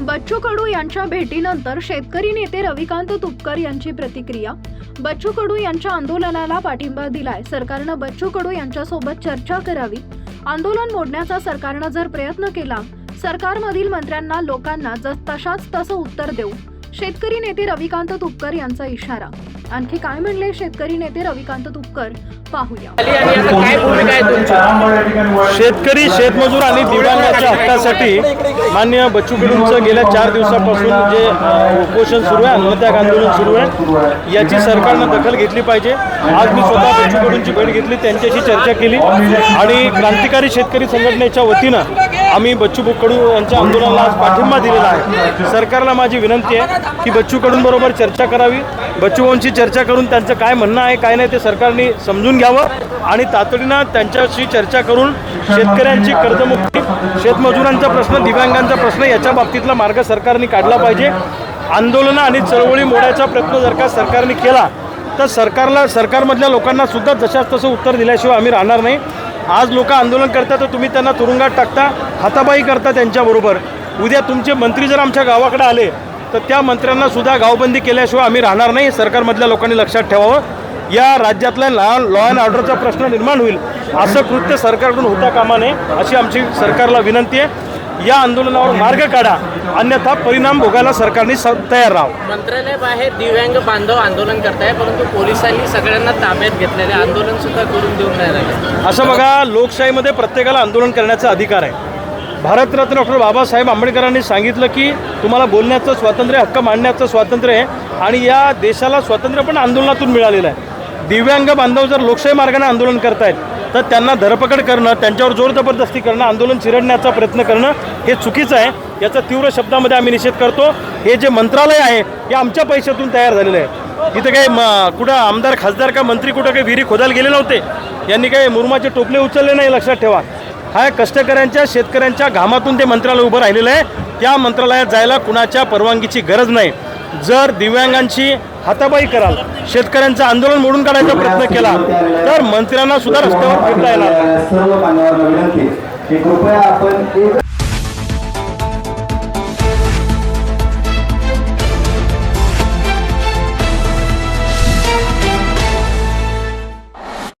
बच्चू कडू यांच्या भेटीनंतर शेतकरी नेते रविकांत तुपकर यांची प्रतिक्रिया. बच्चू कडू यांच्या आंदोलनाला पाठिंबा दिलाय. सरकारनं बच्चू कडू यांच्यासोबत चर्चा करावी. आंदोलन मोडण्याचा सरकारनं जर प्रयत्न केला सरकारमधील मंत्र्यांना लोकांना जस तशाच तसं उत्तर देऊ. शेतकरी नेते रविकांत तुपकर यांचा इशारा. आणखी काय म्हणले शेतकरी नेते रविकांत तुपकर? पाहूया. आली आणि आता काय भूमिका आहे तुमची? शेतकरी शेतमजूर आणि दिव्यांगाच्या हक्कासाठी. मान्य बच्चू कडूंचं गेल्या चार दिवसापासून जे उपोषण सुरू आहे आत्मत्याग आंदोलन सुरू आहे याची सरकारनं दखल घेतली पाहिजे. आज मी स्वतः बच्चू कडूंची भेट घेतली त्यांच्याशी चर्चा केली. आणि क्रांतिकारी शेतकरी संघटनेच्या वतीनं आम्ही बच्चू कडू यांच्या आंदोलनाला आज पाठिंबा दिलेला आहे. सरकारला माझी विनंती आहे की बच्चू कडूंबरोबर चर्चा करावी. बच्चू चर्चा करून त्यांचं काय म्हणणं आहे काय नाही ते सरकारने समजून घ्यावं आणि तातडीनं त्यांच्याशी चर्चा करून शेतकऱ्यांची कर्जमुक्ती शेतमजुरांचा प्रश्न दिव्यांगांचा प्रश्न याच्या बाबतीतला मार्ग सरकारने काढला पाहिजे. आंदोलनं आणि चळवळी मोडायचा प्रयत्न जर का सरकारने केला तर सरकारला सरकारमधल्या लोकांना सुद्धा जशाच तसं उत्तर दिल्याशिवाय आम्ही राहणार नाही. आज लोक आंदोलन करतात तर तुम्ही त्यांना तुरुंगात टाकता हाताबाई करता त्यांच्याबरोबर. उद्या तुमचे मंत्री जर आमच्या गावाकडे आले तर त्या मंत्र्यांना सुद्धा गावबंदी केल्याशिवाय आम्ही राहणार नाही सरकारमधल्या लोकांनी लक्षात ठेवावं. या राज्यातल्या लॉ लॉ अँड ऑर्डरचा प्रश्न निर्माण होईल असं कृत्य सरकारकडून होता कामा नये अशी आमची सरकारला विनंती आहे. या आंदोलनावर मार्ग काढा. अन्यथा परिणाम भोगायला सरकारने तयार राहावं. मंत्रालय बाहेर दिव्यांग बांधव आंदोलन करताय परंतु पोलिसांनी सगळ्यांना ताब्यात घेतलेले आंदोलन सुद्धा करून देऊन नाही राहिले. असं बघा लोकशाहीमध्ये प्रत्येकाला आंदोलन करण्याचा अधिकार आहे. भारतरत्न डॉक्टर बाबासाहेब आंबेडकरांनी सांगितलं की तुम्हाला बोलण्याचं स्वातंत्र्य हक्क मांडण्याचं स्वातंत्र्य आहे आणि या देशाला स्वातंत्र्य पण आंदोलनातून मिळालेलं आहे. दिव्यांग बांधव जर लोकशाही मार्गाने आंदोलन करतायत तर त्यांना धरपकड करणं त्यांच्यावर जोर जबरदस्ती करणं आंदोलन चिरडण्याचा प्रयत्न करणं हे चुकीचं आहे. याचा तीव्र शब्दामध्ये आम्ही निषेध करतो. हे जे मंत्रालय आहे हे आमच्या पैशातून तयार झालेलं आहे. इथं काही म कुठं आमदार खासदार का मंत्री कुठं काही विहिरी खोदायला गेले नव्हते यांनी काही मुरमाचे टोपले उचलले नाही लक्षात ठेवा. हा कष्टकऱ्यांच्या शेतकऱ्यांच्या घामातून ते मंत्रालय उभं राहिलेलं आहे. त्या मंत्रालयात जायला कुणाच्या परवानगीची गरज नाही. जर दिव्यांगांची हाताबाई कराल. शेतकऱ्यांचं आंदोलन मोडून काढायचा प्रयत्न केला तर मंत्र्यांना सुद्धा रस्त्यावर फिरता येणार.